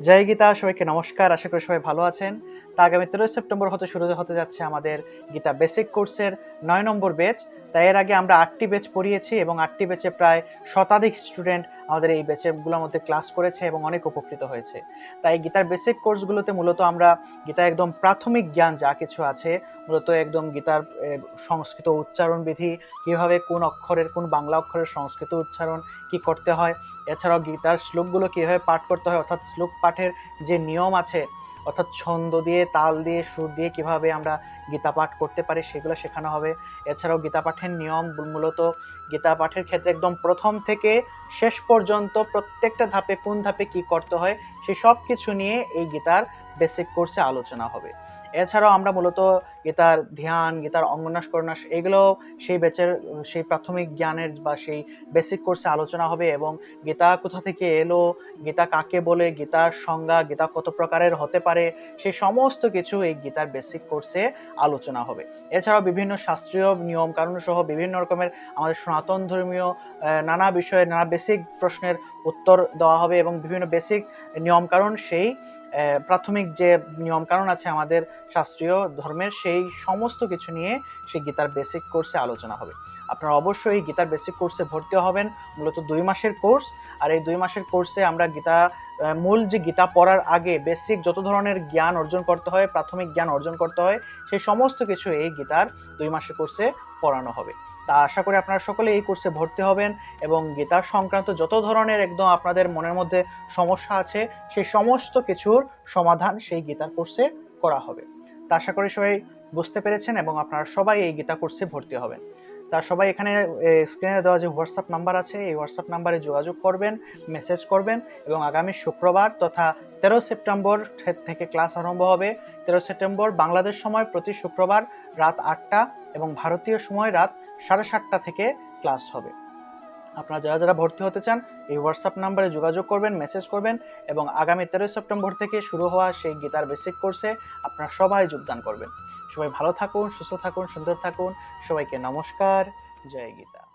জয় গীতা, সবাইকে নমস্কার। আশা করি সবাই ভালো আছেন। তা আগামী তেরোই সেপ্টেম্বর হতে শুরু হতে যাচ্ছে আমাদের গীতা বেসিক কোর্সের নয় নম্বর ব্যাচ। তাই এর আগে আমরা আটটি ব্যাচ পড়িয়েছি এবং আটটি ব্যাচে প্রায় শতাধিক স্টুডেন্ট আমাদের এই ব্যাচেগুলোর মধ্যে ক্লাস করেছে এবং অনেক উপকৃত হয়েছে। তাই গীতার বেসিক কোর্সগুলোতে মূলত আমরা গীতা একদম প্রাথমিক জ্ঞান যা কিছু আছে, মূলত একদম গীতার সংস্কৃত উচ্চারণ বিধি, কীভাবে কোন অক্ষরের, কোন বাংলা অক্ষরের সংস্কৃত উচ্চারণ, কি করতে হয় এছাড়াও গীতার শ্লোকগুলো কীভাবে পাঠ করতে হয়, অর্থাৎ শ্লোক পাঠের যে নিয়ম আছে, অর্থাৎ ছন্দ দিয়ে, তাল দিয়ে, সুর দিয়ে কীভাবে আমরা গীতা পাঠ করতে পারি সেগুলো শেখানো হবে। এছাড়াও গীতা পাঠের নিয়ম মূলত গীতা পাঠের ক্ষেত্রে একদম প্রথম থেকে শেষ পর্যন্ত প্রত্যেকটা ধাপে কোন ধাপে কি করতে হয় সেই সব কিছু নিয়ে এই গীতার বেসিক কোর্সে আলোচনা হবে। এছাড়াও আমরা মূলত গীতার ধ্যান, গীতার অঙ্গনাশ করনাশ এগুলো সেই বেচের সেই প্রাথমিক জ্ঞানের বা সেই বেসিক কোর্সে আলোচনা হবে এবং গীতা কোথা থেকে এলো, গীতা কাকে বলে, গীতার সংজ্ঞা, গীতা কত প্রকারের হতে পারে সেই সমস্ত কিছু এই গীতার বেসিক কোর্সে আলোচনা হবে। এছাড়াও বিভিন্ন শাস্ত্রীয় নিয়ম কানুন সহ বিভিন্ন রকমের আমাদের সনাতন ধর্মীয় নানা বিষয়ে নানা বেসিক প্রশ্নের উত্তর দেওয়া হবে এবং বিভিন্ন বেসিক নিয়ম কানুন সেই প্রাথমিক যে নিয়ম কানুন আছে আমাদের শাস্ত্রীয় ধর্মের, সেই সমস্ত কিছু নিয়ে সেই গীতার বেসিক কোর্সে আলোচনা হবে। আপনারা অবশ্যই এই গীতার বেসিক কোর্সে ভর্তি হবেন, মূলত দুই মাসের কোর্স আর এই দুই মাসের কোর্সে আমরা গীতা মূল যে গীতা পড়ার আগে বেসিক যত ধরনের জ্ঞান অর্জন করতে হয়, প্রাথমিক জ্ঞান অর্জন করতে হয়, সেই সমস্ত কিছু এই গীতার দুই মাসের কোর্সে পড়ানো হবে। তা আশা করি আপনারা সকলে এই কোর্সে ভর্তি হবেন এবং গীতা সংক্রান্ত যত ধরনের একদম আপনাদের মনের মধ্যে সমস্যা আছে, সেই সমস্ত কিছুর সমাধান সেই গীতার কোর্সে করা হবে। তা আশা করি সবাই বুঝতে পেরেছেন এবং আপনারা সবাই এই গীতা কোর্সে ভর্তি হবেন। তা সবাই এখানে স্ক্রিনে দেওয়া যে হোয়াটসঅ্যাপ নাম্বার আছে, এই হোয়াটসঅ্যাপ নাম্বারে যোগাযোগ করবেন মেসেজ করবেন এবং আগামী শুক্রবার তথা তেরো সেপ্টেম্বর থেকে ক্লাস আরম্ভ হবে। তেরো সেপ্টেম্বর বাংলাদেশ সময় প্রতি শুক্রবার রাত আটটা এবং ভারতীয় সময় রাত সাড়ে সাতটা থেকে ক্লাস হবে। আপনারা যারা যারা ভর্তি হতে চান, এই হোয়াটসঅ্যাপ নাম্বারে যোগাযোগ করবেন মেসেজ করবেন এবং আগামী তেরোই সেপ্টেম্বর থেকে শুরু হওয়া সেই গীতার বেসিক কোর্সে আপনারা সবাই যোগদান করবেন। সবাই ভালো থাকুন, সুস্থ থাকুন, সুন্দর থাকুন। সবাইকে নমস্কার, জয় গীতা।